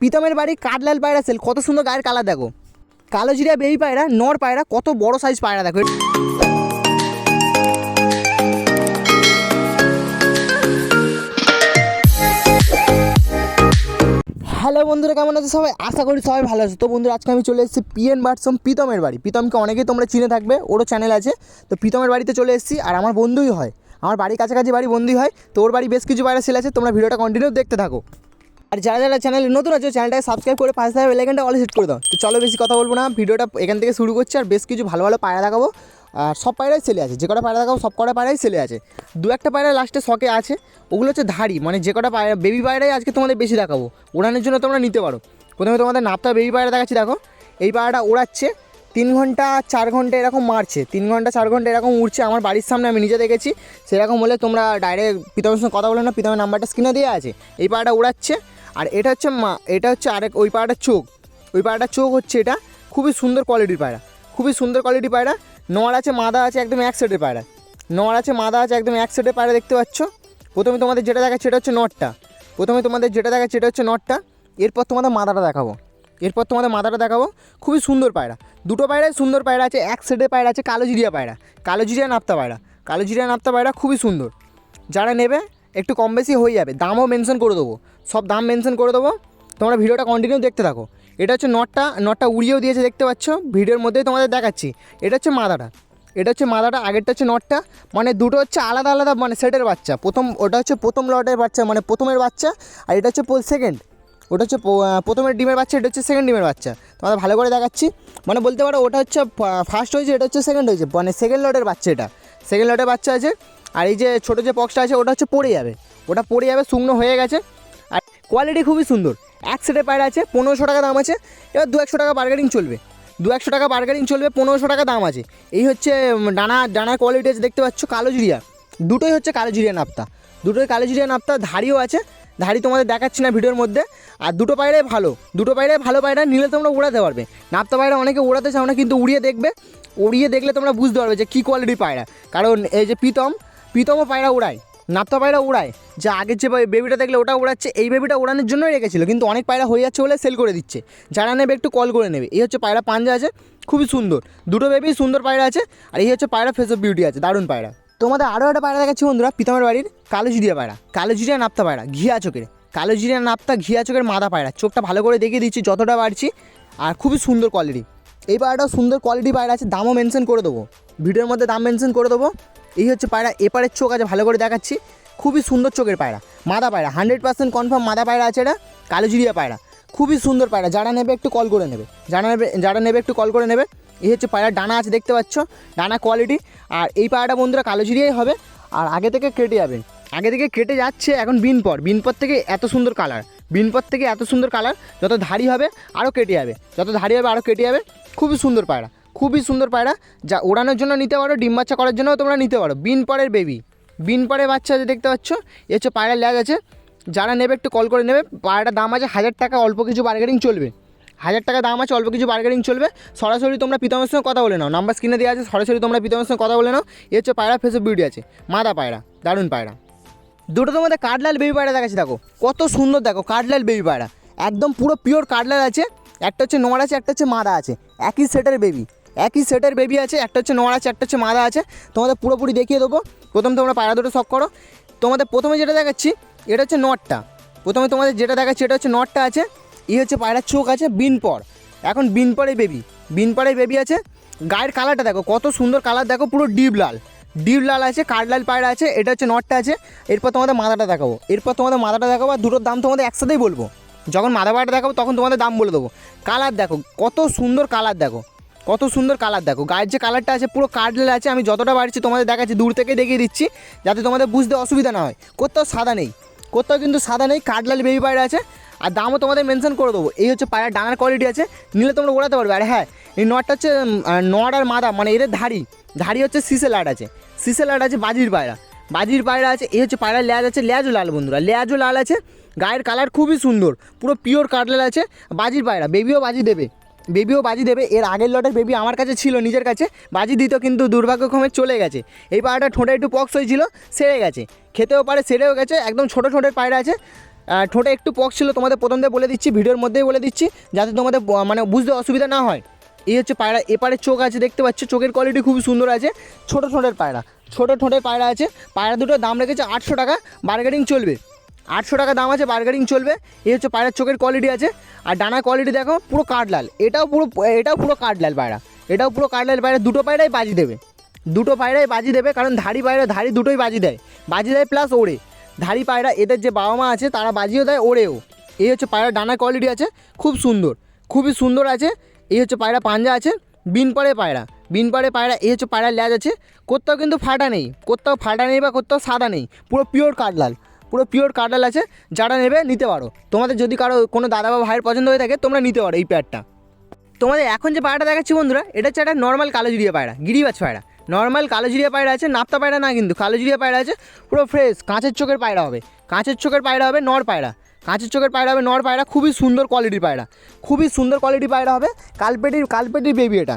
প্রীতমের বাড়ি কাঠলাল পায়রা সেল কত সুন্দর গায়ের কালার দেখো। কালো জিরা বেবি পায়রা, নর পায়রা, কত বড় সাইজ পায়রা দেখো। হ্যালো বন্ধুরা, কেমন আছে সবাই? আশা করি সবাই ভালো আছে। তো বন্ধুরা, আজকে আমি চলে এসেছি পিএন বার্ডসম প্রীতমের বাড়ি। প্রীতমকে অনেকেই তোমরা চিনে থাকবে, ওরও চ্যানেল আছে। তো প্রীতমের বাড়িতে চলে এসেছি, আর আমার বন্ধুই হয়। আমার বাড়ির কাছাকাছি বাড়ি বন্ধুই হয়, তো ওর বাড়ি বেশ কিছু বাইরে সেল আছে, তোমরা ভিডিওটা কন্টিনিউ দেখতে থাকো। আর যারা যারা চ্যানেলে নতুন আছে চ্যানেলটাকে সাবস্ক্রাইব করে পাশে থাকা বেলাইকনটা অল সেট করে দাও। তো চলো বেশি কথা বলব না, ভিডিওটা এখান থেকে শুরু করছি আর বেশ কিছু ভালো ভালো পায়রা দেখাবো। আর সব পায়রাই সেলে আছে, যে কটা পায়রা দেখাবো, সব কটা পায়রাই সেলে আছে। দু একটা পায়রা লাস্টে শখে আছে, ওগুলো হচ্ছে ধাড়ি মানে যে কটা পায়রা বেবি পায়রাই আজকে তোমাদের বেশি দেখাবো। ওড়ানোর জন্য তোমরা নিতে পারো। প্রথমে তোমাদের নাপতা বেবি পায়রা দেখাচ্ছি, দেখো। এই পায়রাটা ওড়াচ্ছে তিন ঘণ্টা, চার ঘণ্টা এরকম মারছে, তিন ঘণ্টা, চার ঘণ্টা এরকম উড়ছে আমার বাড়ির সামনে, আমি নিজে দেখেছি। সেরকম হলে তোমরা ডাইরেক্ট প্রীতমের সঙ্গে কথা বলে না প্রীতমের নাম্বারটা স্ক্রিনে দেওয়া আছে। এই পাড়াটা উড়াচ্ছে আর এটা হচ্ছে মা, এটা হচ্ছে আরেক, ওই পাড়াটার চোখ। ওই পাড়াটার চোখ হচ্ছে এটা খুবই সুন্দর কোয়ালিটির পায়রা। খুবই সুন্দর কোয়ালিটির পায়রা। নড় আছে, মাদা আছে, একদম এক সেটের পায়রা। নড় আছে, মাদা আছে, একদম এক সেটের পায়রা দেখতে পাচ্ছ? প্রথমে তোমাদের যেটা দেখাচ্ছে, সেটা হচ্ছে নটটা প্রথমে তোমাদের যেটা দেখাচ্ছে, সেটা হচ্ছে নটটা এরপর তোমাদের মাদাটা দেখাবো। এরপর তোমাদের মাথাটা দেখাবো। খুবই সুন্দর পায়রা। দুটো পায়রায় সুন্দর পায়রা আছে, এক সেটের পায়রা আছে, কালো জিরিয়া পায়রা। কালো জিরিয়া নাপ্তা পায়রা। কালো জিরিয়া নাপ্তা পায়রা খুবই সুন্দর। যারা নেবে, একটু কম বেশি হয়ে যাবে। দামও মেনশন করে দেবো। সব দাম মেনশন করে দেবো। তোমরা ভিডিওটা কন্টিনিউ দেখতে থাকো। এটা হচ্ছে নটটা নটটা উড়িয়েও দিয়েছে, দেখতে পাচ্ছ? ভিডিওর মধ্যেই তোমাদের দেখাচ্ছি। এটা হচ্ছে মাদাটা। এটা হচ্ছে মাদাটা, আগেরটা হচ্ছে নটটা। মানে দুটো হচ্ছে আলাদা আলাদা মানে সেটের বাচ্চা। প্রথম, ওটা হচ্ছে প্রথম লটের বাচ্চা মানে প্রথমের বাচ্চা, আর এটা হচ্ছে সেকেন্ড ওটা হচ্ছে প্রথমের ডিমের বাচ্চা, এটা হচ্ছে সেকেন্ড ডিমের বাচ্চা। তোমাদের ভালো করে দেখাচ্ছি। মানে বলতে পারো, ওটা হচ্ছে ফার্স্ট হয়েছে, এটা হচ্ছে সেকেন্ড হয়েছে। মানে সেকেন্ড লটের বাচ্চা এটা। সেকেন্ড লটের বাচ্চা আছে। আর এই যে ছোটো যে পক্সটা আছে, ওটা হচ্ছে পড়ে যাবে। ওটা পড়ে যাবে, শুকনো হয়ে গেছে। কোয়ালিটি খুবই সুন্দর। এক সেটে পায়রা আছে, পনেরোশো টাকা দাম আছে, এবার দু একশো টাকা বার্গেনিং চলবে। দু একশো টাকা বার্গেনিং চলবে, পনেরোশো টাকা দাম আছে। এই হচ্ছে ডানা ডানার কোয়ালিটি আছে, দেখতে পাচ্ছ, কালো জিরিয়া। দুটোই হচ্ছে কালো জিরিয়া নাপ্তা। দুটোই কালো জিরিয়া নাপ্তা, ধাড়িও আছে। ধাড়ি তোমাদের দেখাচ্ছি না ভিডিওর মধ্যে। আর দুটো পায়রাই ভালো। দুটো পায়রাই ভালো পায়রা, নিলে তোমরা উড়াতে পারবে। নাপ্তা পায়রা অনেকে উড়াতে চাও না, কিন্তু উড়িয়ে দেখবে। উড়িয়ে দেখলে তোমরা বুঝতে পারবে যে কী কোয়ালিটি পায়রা। কারণ এই যে প্রীতম, প্রীতমও পায়রা উড়ায়। নাপ্তা পায়রা উড়ায়। যে আগের যে বেবিটা দেখলে ওটা উড়াচ্ছে, এই বেবিটা উড়ানোর জন্যই রেখেছিল। কিন্তু অনেক পায়রা হয়ে যাচ্ছে বলে সেল করে দিচ্ছে। যারা নেবে একটু কল করে নেবে। এই হচ্ছে পায়রা পাঞ্জা আছে, খুবই সুন্দর। দুটো বেবি সুন্দর পায়রা আছে, আর এই হচ্ছে পায়রা ফেস অফ বিউটি আছে, দারুণ পায়রা। তোমাদের আরও একটা পায়রা দেখাচ্ছি বন্ধুরা, পিতামের বাড়ির কালো জিরিয়া পায়রা। কালো জিরিয়া নাপ্তা পায়রা, ঘিয়া চোখের। কালো জিরিয়া নাপ্তা, ঘিয়া চোখের মাদা পায়রা। চোখটা ভালো করে দেখিয়ে দিচ্ছি, যতটা বাড়ছি আর খুবই সুন্দর কোয়ালিটি এই পায়রাটাও সুন্দর কোয়ালিটি পায়রা আছে, দামও মেনশন করে দেবো। ভিডিওর মধ্যে দাম মেনশন করে দেবো। এই হচ্ছে পায়রা এপারের চোখ আছে, ভালো করে দেখাচ্ছি। খুবই সুন্দর চোখের পায়রা, মাদা পায়রা হান্ড্রেড পার্সেন্ট কনফার্ম মাদা পায়রা আছে এটা কালো জিরিয়া পায়রা। খুবই সুন্দর পায়রা, যারা নেবে একটু কল করে নেবে, যারা নেবে যারা নেবে একটু কল করে নেবে। এই হচ্ছে পায়রা ডানা আছে, দেখতে পাচ্ছ, ডানা কোয়ালিটি আর এই পায়রাটা বন্ধুরা কালো জিরিয়াই হবে, আর আগে থেকে কেটে যাবে। আগে থেকে কেটে যাচ্ছে এখন বিনপর বিনপর থেকে এত সুন্দর কালার বিনপর থেকে এত সুন্দর কালার যত ধারি হবে আরও কেটে যাবে, যত ধারি হবে আরও কেটে যাবে, খুবই সুন্দর পায়রা। খুবই সুন্দর পায়রা, যা ওড়ানোর জন্য নিতে পারো, ডিম বাচ্চা করার জন্যও তোমরা নিতে পারো। বিনপরের বেবি বিনপরের বাচ্চা আছে দেখতে পাচ্ছ, এ হচ্ছে পায়রার ল্যাজ আছে। যারা নেবে একটু কল করে নেবে, পায়রাটার দাম আছে হাজার টাকা, অল্প কিছু বার্গেনিং চলবে। হাজার টাকা দাম আছে, অল্প কিছু বার্গেনিং চলবে। সরাসরি তোমরা পিতামের সঙ্গে কথা বলে নাও। নাম্বার স্ক্রিনে দেওয়া আছে, সরাসরি তোমরা পিতামের সঙ্গে কথা বলে নাও। এ হচ্ছে পায়রা ফেসে বিউটি আছে। মাদা পায়রা, দারুণ পায়রা। দুটো তোমাদের কাঠলাল বেবি পায়রা দেখাচ্ছি, দেখো। কত সুন্দর, দেখো, কাঠলাল বেবি পায়রা। একদম পুরো পিওর কাঠলাল আছে। একটা হচ্ছে নোয়ার আছে, একটা হচ্ছে মাদা আছে। একই সেটের বেবি একই সেটের বেবি আছে, একটা হচ্ছে নোয়ার আছে, একটা হচ্ছে মাদা আছে। তোমাদের পুরোপুরি দেখিয়ে দেবো। প্রথম তোমরা পায়রা দুটো শখ করো। তোমাদের প্রথমে যেটা দেখাচ্ছি, এটা হচ্ছে নটটা। প্রথমে তোমাদের যেটা দেখাচ্ছি, এটা হচ্ছে নটটা আছে, ই হচ্ছে পায়রার চোখ আছে বিনপর এখন বিনপরে বেবি বিনপরে বেবি আছে। গায়ের কালারটা দেখো, কত সুন্দর কালার দেখো পুরো ডিপ লাল। ডিপ লাল আছে কাঠলাল পায়রা আছে, এটা হচ্ছে নটটা আছে। এরপর তোমাদের মাথাটা দেখাবো। এরপর তোমাদের মাথাটা দেখাবো, আর দুটোর দাম তোমাদের একসাথেই বলব। যখন মাথা পায়রাটা দেখাবো, তখন তোমাদের দাম বলে দেবো। কালার দেখো, কত সুন্দর কালার দেখো। কত সুন্দর কালার দেখো। গায়ের যে কালারটা আছে, পুরো কাঠলাল আছে, আমি যতটা বাড়ছি তোমাদের দেখাচ্ছি, দূর থেকে দেখিয়ে দিচ্ছি, যাতে তোমাদের বুঝতে অসুবিধা না হয়। কোথাও সাদা নেই। কোথাও কিন্তু সাদা নেই কাঠলাল বেবি পায়রা আছে। আর দামও তোমাদের মেনশন করে দেবো। এই হচ্ছে পায়রা ডাঙার কোয়ালিটি আছে, নিলে তোমরা ওড়াতে পারবে। আর হ্যাঁ এই নটটা হচ্ছে নট আর মাদা মানে এদের ধাড়ি। ধাড়ি হচ্ছে সিসে লাট আছে। সিসে লাট আছে বাজির পায়রা। বাজির পায়রা আছে, এই হচ্ছে পায়রার ল্যাজ আছে ল্যাজও লাল বন্ধুরা। ল্যাজও লাল আছে, গায়ের কালার খুবই সুন্দর। পুরো পিওর কাটলাল আছে, বাজির পায়রা বেবিও বাজি দেবে। বেবিও বাজি দেবে। এর আগের লটের বেবি আমার কাছে ছিল, নিজের কাছে। বাজি দিত কিন্তু দুর্ভাগ্যক্রমে চলে গেছে। এই পায়রাটা ঠোঁটে একটু পক্স হয়েছিল, সেরে গেছে। খেতেও পারে, সেরেও গেছে, একদম ছোটো ছোটোর পায়রা আছে। ঠোঁটে একটু পক্স ছিল, তোমাদের প্রথম দিয়ে বলে দিচ্ছি, ভিডিওর মধ্যেই বলে দিচ্ছি, যাতে তোমাদের মানে বুঝতে অসুবিধা না হয়। এই হচ্ছে পায়রা, এপারে চোখ আছে, দেখতে পাচ্ছ, চোখের কোয়ালিটি খুব সুন্দর আছে। ছোটো ঠোঁটের পায়রা, ছোটো ঠোঁটের পায়রা আছে। পায়রা দুটোর দাম রেখেছে আটশো টাকা বার্গেনিং চলবে। আটশো টাকা দাম আছে বার্গারিং চলবে। এই হচ্ছে পায়রার চোখের কোয়ালিটি আছে। আর ডানা কোয়ালিটি দেখো, পুরো কাঠলাল এটাও পুরো এটাও পুরো কাঠলাল পায়রা। এটাও পুরো কাঠলাল পায়রা। দুটো পায়রাই বাজি দেবে। দুটো পায়রাই বাজি দেবে, কারণ ধাড়ি পায়রা, ধাড়ি দুটোই বাজি দেয়। বাজি দেয় প্লাস ওড়ে। ধাড়ি পায়রা, এদের যে বাবা মা আছে, তারা বাজিও দেয়, ওড়েও। এই হচ্ছে পায়রা ডানা কোয়ালিটি আছে, খুব সুন্দর। খুবই সুন্দর আছে। এই হচ্ছে পায়রা পাঞ্জা আছে, বিন পাড়ে পায়রা। বিন পাড়ে পায়রা, এই হচ্ছে পায়রার ল্যাজ আছে। কোথাও কিন্তু ফাটা নেই, কোথাও ফাটা নেই বা কোথাও সাদা নেই, পুরো পিওর কাঠলাল পুরো পিওর কাঠলাল আছে, যারা নেবে নিতে পারো। তোমাদের যদি কারও কোনো দাদা বা ভাইয়ের পছন্দ হয়ে থাকে, তোমরা নিতে পারো এই প্যাডটা তোমাদের এখন যে পায়রাটা দেখাচ্ছি বন্ধুরা, এটা হচ্ছে একটা নর্মাল কালো জিরিয়া পায়রা, গিরিবাজ পায়রা। নর্মাল কালো জিরিয়া পায়রা আছে, নাপ্তা পায়রা না কিন্তু, কালো জিরিয়া পায়রা আছে, পুরো ফ্রেশ কাঁচের চোখের পায়রা হবে। কাঁচের চোখের পায়রা হবে নর পায়রা। কাঁচের চোখের পায়রা হবে নর পায়রা, খুবই সুন্দর কোয়ালিটির পায়রা। খুবই সুন্দর কোয়ালিটির পায়রা হবে, কালপেটির কালপেটির বেবি এটা।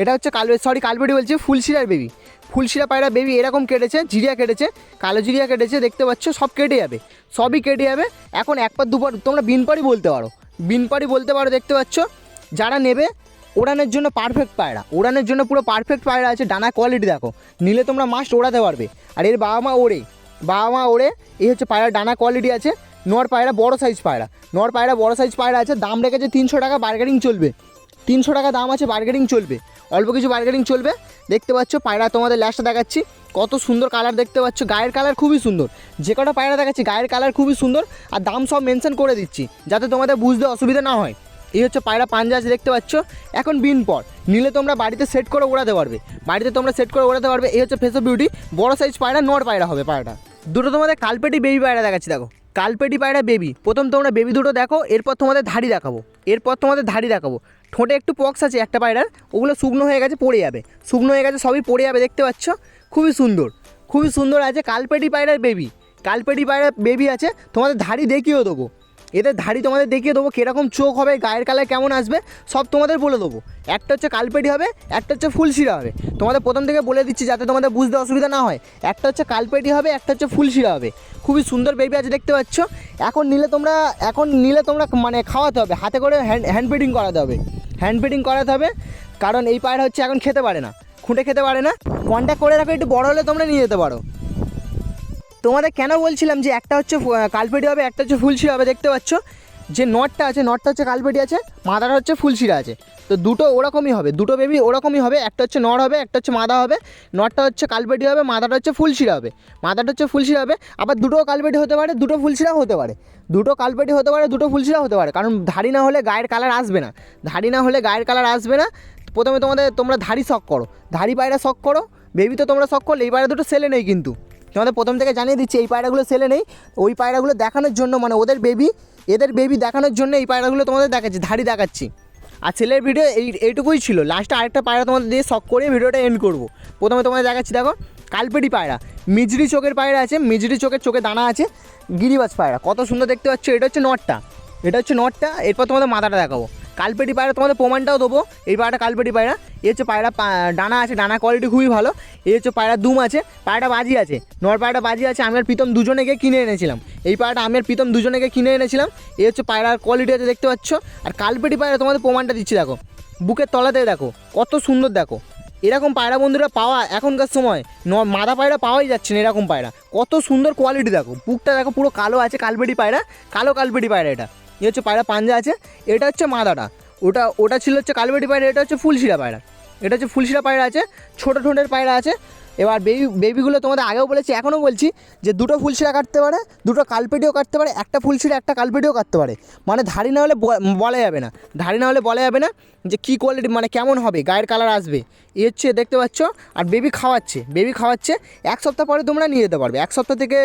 এটা হচ্ছে কাল সরি কালপেটি বলছি, ফুলশিরার বেবি ফুলশিরা পায়রা বেবি এরকম কেটেছে, জিরিয়া কেটেছে, কালো জিরিয়া কেটেছে, দেখতে পাচ্ছ, সব কেটে যাবে, সবই কেটে যাবে। এখন একবার দুবার তোমরা বিনপাড়ি বলতে পারো। বিনপাড়ি বলতে পারো, দেখতে পাচ্ছ, যারা নেবে, ওড়ানের জন্য পারফেক্ট পায়রা, ওড়ানের জন্য পুরো পারফেক্ট পায়রা আছে ডানা কোয়ালিটি দেখো, নিলে তোমরা মাস্ট ওড়াতে পারবে। আর এর বাবা মা ওড়ে, বাবা মা ওড়ে, এই হচ্ছে পায়রা ডানা কোয়ালিটি আছে, নর পায়রা বড় সাইজ পায়রা, নর পায়রা বড় সাইজ পায়রা আছে, দাম রেখেছে তিনশো টাকা বার্গেনিং চলবে, তিনশো টাকা দাম আছে বার্গেনিং চলবে। অল্প কিছু বার্গেনিং চলবে। দেখতে পাচ্ছ পায়রা তোমাদের ল্যাশটা দেখাচ্ছি। কত সুন্দর কালার দেখতে পাচ্ছ। গায়ের কালার খুবই সুন্দর। যে কটা পায়রা দেখাচ্ছি, গায়ের কালার খুবই সুন্দর। আর দাম সব মেনশন করে দিচ্ছি, যাতে তোমাদের বুঝতে অসুবিধা না হয়। এই হচ্ছে পায়রা পাঞ্জাজ দেখতে পাচ্ছ। এখন বিন পর নিলে তোমরা বাড়িতে সেট করে ওড়াতে পারবে। বাড়িতে তোমরা সেট করে ওড়াতে পারবে। এই হচ্ছে ফেসো বিউটি বড় সাইজ পায়রা, নর পায়রা হবে পায়রাটা। দুটো তোমাদের কালপেটি বেবি পায়রা দেখাচ্ছি, দেখো। কালপেটি পায়রা বেবি। প্রথম তোমরা বেবি দুটো দেখো, এরপর তোমাদের ধাড়ি দেখাবো। এরপর তোমাদের ধাড়ি দেখাবো। ঠোঁটে একটু পক্স আছে একটা পায়রার, ওগুলো শুকনো হয়ে গেছে, পড়ে যাবে। শুকনো হয়ে গেছে, সবই পড়ে যাবে, দেখতে পাচ্ছ? খুবই সুন্দর। খুবই সুন্দর আছে কালপেটি পায়রার বেবি। কালপেটি পায়রা বেবি আছে, তোমাদের ধাড়ি দেখিয়েও দেবো। এদের ধাড়ি তোমাদের দেখিয়ে দেবো কীরকম চোখ হবে, গায়ের কালার কেমন আসবে, সব তোমাদের বলে দেবো। একটা হচ্ছে কালপেটি হবে, একটা হচ্ছে ফুলশিরা হবে। তোমাদের প্রথম থেকে বলে দিচ্ছি যাতে তোমাদের বুঝতে অসুবিধা না হয়। একটা হচ্ছে কালপেটি হবে, একটা হচ্ছে ফুলশিরা হবে। খুবই সুন্দর বেবি আছে, দেখতে পাচ্ছ? এখন নিলে তোমরা, এখন নিলে তোমরা মানে খাওয়াতে হবে, হাতে করে হ্যান্ড হ্যান্ড ফিডিং করাতে হবে। হ্যান্ড ফিডিং করাতে হবে, কারণ এই পায়রা হচ্ছে এখন খেতে পারে না। খুঁটে খেতে পারে না। কন্ট্যাক্ট করে রাখো, একটু বড় হলে তোমরা নিয়ে যেতে পারো। তোমাদের কেন বলছিলাম যে একটা হচ্ছে কালপেটি হবে, একটা হচ্ছে ফুলশিরা হবে, দেখতে পাচ্ছ? যে নটটা আছে, নটটা হচ্ছে কালপেটি আছে, মাদাটা হচ্ছে ফুলশিরা আছে। তো দুটো ওরকমই হবে, দুটো বেবি ওরকমই হবে, একটা হচ্ছে নর হবে, একটা হচ্ছে মাদা হবে, নটটা হচ্ছে কালপেটি হবে, মাদাটা হচ্ছে ফুলশিরা হবে। মাদাটা হচ্ছে ফুলশিরা হবে, আবার দুটো কালপেটি হতে পারে, দুটো ফুলশিরা হতে পারে। দুটো কালপেটি হতে পারে, দুটো ফুলশিরা হতে পারে, কারণ ধাড়ি না হলে গায়ের কালার আসবে না। ধাড়ি না হলে গায়ের কালার আসবে না। প্রথমে তোমাদের, তোমরা ধাড়ি শখ করো। ধাড়ি পায়রা শখ করো বেবি তো তোমরা শখ করলে, এই পায়রা দুটো সেলে নেই কিন্তু। তোমাদের প্রথম থেকে জানিয়ে দিচ্ছি, এই পায়রাগুলো সেলে নেই। ওই পায়রাগুলো দেখানোর জন্য মানে ওদের বেবি এদের বেবি দেখানোর জন্য এই পায়রাগুলো তোমাদের দেখাচ্ছি, ধাড়ি দেখাচ্ছি। আর ছেলের ভিডিও এই, এইটুকুই ছিল। লাস্টে আরেকটা পায়রা তোমাদের দিয়ে শখ করে ভিডিওটা এন্ড করব। প্রথমে তোমাদের দেখাচ্ছি, দেখো কালপেটি পায়রা। মিজরি চোখের পায়রা আছে, মিজরি চোখের চোখে দানা আছে, গিরিবাজ পায়রা। কত সুন্দর দেখতে পাচ্ছ, এটা হচ্ছে নটটা। এটা হচ্ছে নটটা, এরপর তোমাদের মাথাটা দেখাবো। কালপেটি পায়রা, তোমাদের প্রমাণটাও দেবো। এই পায়রাটা কালপেটি পায়রা। এই হচ্ছে পায়রা ডানা আছে, ডানা কোয়ালিটি খুবই ভালো। এই হচ্ছে পায়রা দুম আছে, পায়রাটা বাজি আছে। নর পায়রাটা বাজি আছে, আমি আর প্রীতম দুজনে গিয়ে কিনে এনেছিলাম। এই পায়রাটা আমি আর প্রীতম দুজনে গিয়ে কিনে এনেছিলাম। এই হচ্ছে পায়রার কোয়ালিটি আছে, দেখতে পাচ্ছ? আর কালপেটি পায়রা তোমাদের প্রমাণটা দিচ্ছি, দেখো। বুকের তলাতে দেখো, কত সুন্দর দেখো। এরকম পায়রা বন্ধুরা পাওয়া এখনকার সময়, ন, মাদা পায়রা পাওয়াই যাচ্ছে না এরকম পায়রা। কত সুন্দর কোয়ালিটি দেখো। বুকটা দেখো, পুরো কালো আছে কালবেটি পায়রা, কালো কালবেটি পায়রা এটা। এ হচ্ছে পায়রা, পাঞ্জা আছে, এটা হচ্ছে মাদাটা ওটা ওটা ছিল হচ্ছে কালবেটি পায়রা, এটা হচ্ছে ফুলশিরা পায়রা। এটা হচ্ছে ফুলশিরা পায়রা আছে, ছোটো ঠোঁটের পায়রা আছে। এবার বেবি বেবিগুলো তোমাদের আগেও বলেছি, এখনও বলছি যে দুটো ফুলশিরা কাটতে পারে, দুটো কালপেটিও কাটতে পারে, একটা ফুলশিরা, একটা কালপেটিও কাটতে পারে। মানে ধাড়ি না হলে বলা যাবে না। ধাড়ি না হলে বলা যাবে না যে কী কোয়ালিটি মানে কেমন হবে, গায়ের কালার আসবে। এ হচ্ছে, দেখতে পাচ্ছ, আর বেবি খাওয়াচ্ছে বেবি খাওয়াচ্ছে, এক সপ্তাহ পরে তোমরা নিয়ে যেতে পারবে। এক সপ্তাহ থেকে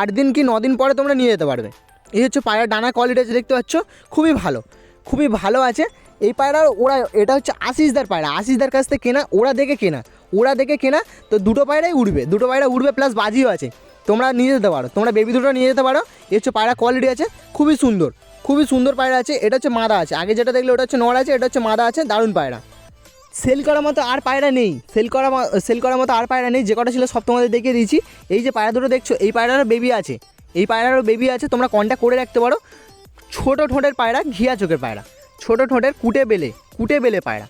আট দিন কি ন দিন পরে তোমরা নিয়ে যেতে পারবে। এই হচ্ছে পায়রার ডানা কোয়ালিটি আছে, দেখতে পাচ্ছ? খুবই ভালো খুবই ভালো আছে। এই পায়রার ওরা, এটা হচ্ছে আশিসদার পায়রা। আশিসদার কাছ থেকে কেনা, ওরা দেখে কেনা। ওরা দেখে কেনা, তো দুটো পায়রাই উঠবে দুটো পায়রা উঠবে প্লাস বাজিও আছে। তোমরা নিয়ে যেতে পারো। তোমরা বেবি দুটো নিয়ে যেতে পারো। এ হচ্ছে পায়রা কোয়ালিটি আছে, খুবই সুন্দর। খুবই সুন্দর পায়রা আছে। এটা হচ্ছে মাদা আছে। আগে যেটা দেখলে ওটা হচ্ছে নড় আছে, এটা হচ্ছে মাদা আছে, দারুণ পায়রা। সেল করার মতো আর পায়রা নেই। সেল করা সেল করার মতো আর পায়রা নেই। যে কটা ছিল সব তোমাদের দেখিয়ে দিয়েছি। এই যে পায়রা দুটো দেখছ, এই পায়রার বেবি আছে। এই পায়রারও বেবি আছে, তোমরা কন্ট্যাক্ট করে রাখতে পারো। ছোট ঠোঁটের পায়রা, ঘিয়া চোখের পায়রা। ছোট ঠোঁটের কুটে বেলে কুটে বেলে পায়রা।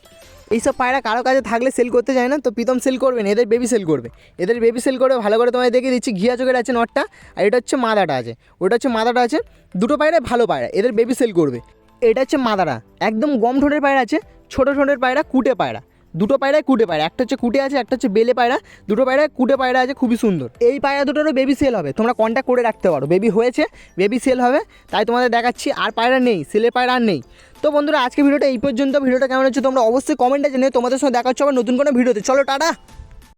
এইসব পায়রা কারও কাছে থাকলে সেল করতে যায় না, তো প্রীতম সেল করবে না, এদের বেবি সেল করবে। এদের বেবি সেল করবে ভালো করে তোমায় দেখিয়ে দিচ্ছি, ঘিয়া চোখের আছে নটটা, আর এটা হচ্ছে মাদাটা আছে। ওটা হচ্ছে মাদাটা আছে, দুটো পায়রা ভালো পায়রা, এদের বেবি সেল করবে। এটা হচ্ছে মাদারা, একদম গম ঠোঁটের পায়রা আছে, ছোট ঠোঁটের পায়রা, কুটে পায়রা। দুটো পায়রায় কুটে পায়রা, একটা হচ্ছে কুটে আছে, একটা হচ্ছে বেলে পায়রা, দুটো পায়রায় কুটে পায়রা আছে, খুবই সুন্দর। এই পায়রা দুটোরও বেবি সেল হবে, তোমরা কন্ট্যাক্ট করে রাখতে পারো। বেবি হয়েছে বেবি সেল হবে, তাই তোমাদের দেখাচ্ছি, আর পায়রা নেই সেলে পায়রা আর নেই। তো বন্ধুরা, আজকে ভিডিওটা এই পর্যন্ত, ভিডিওটা কেমন হচ্ছে তোমরা অবশ্যই কমেন্টে জেনে তোমাদের সঙ্গে দেখা হচ্ছে আবার নতুন কোনো ভিডিওতে। চলো, টাটা!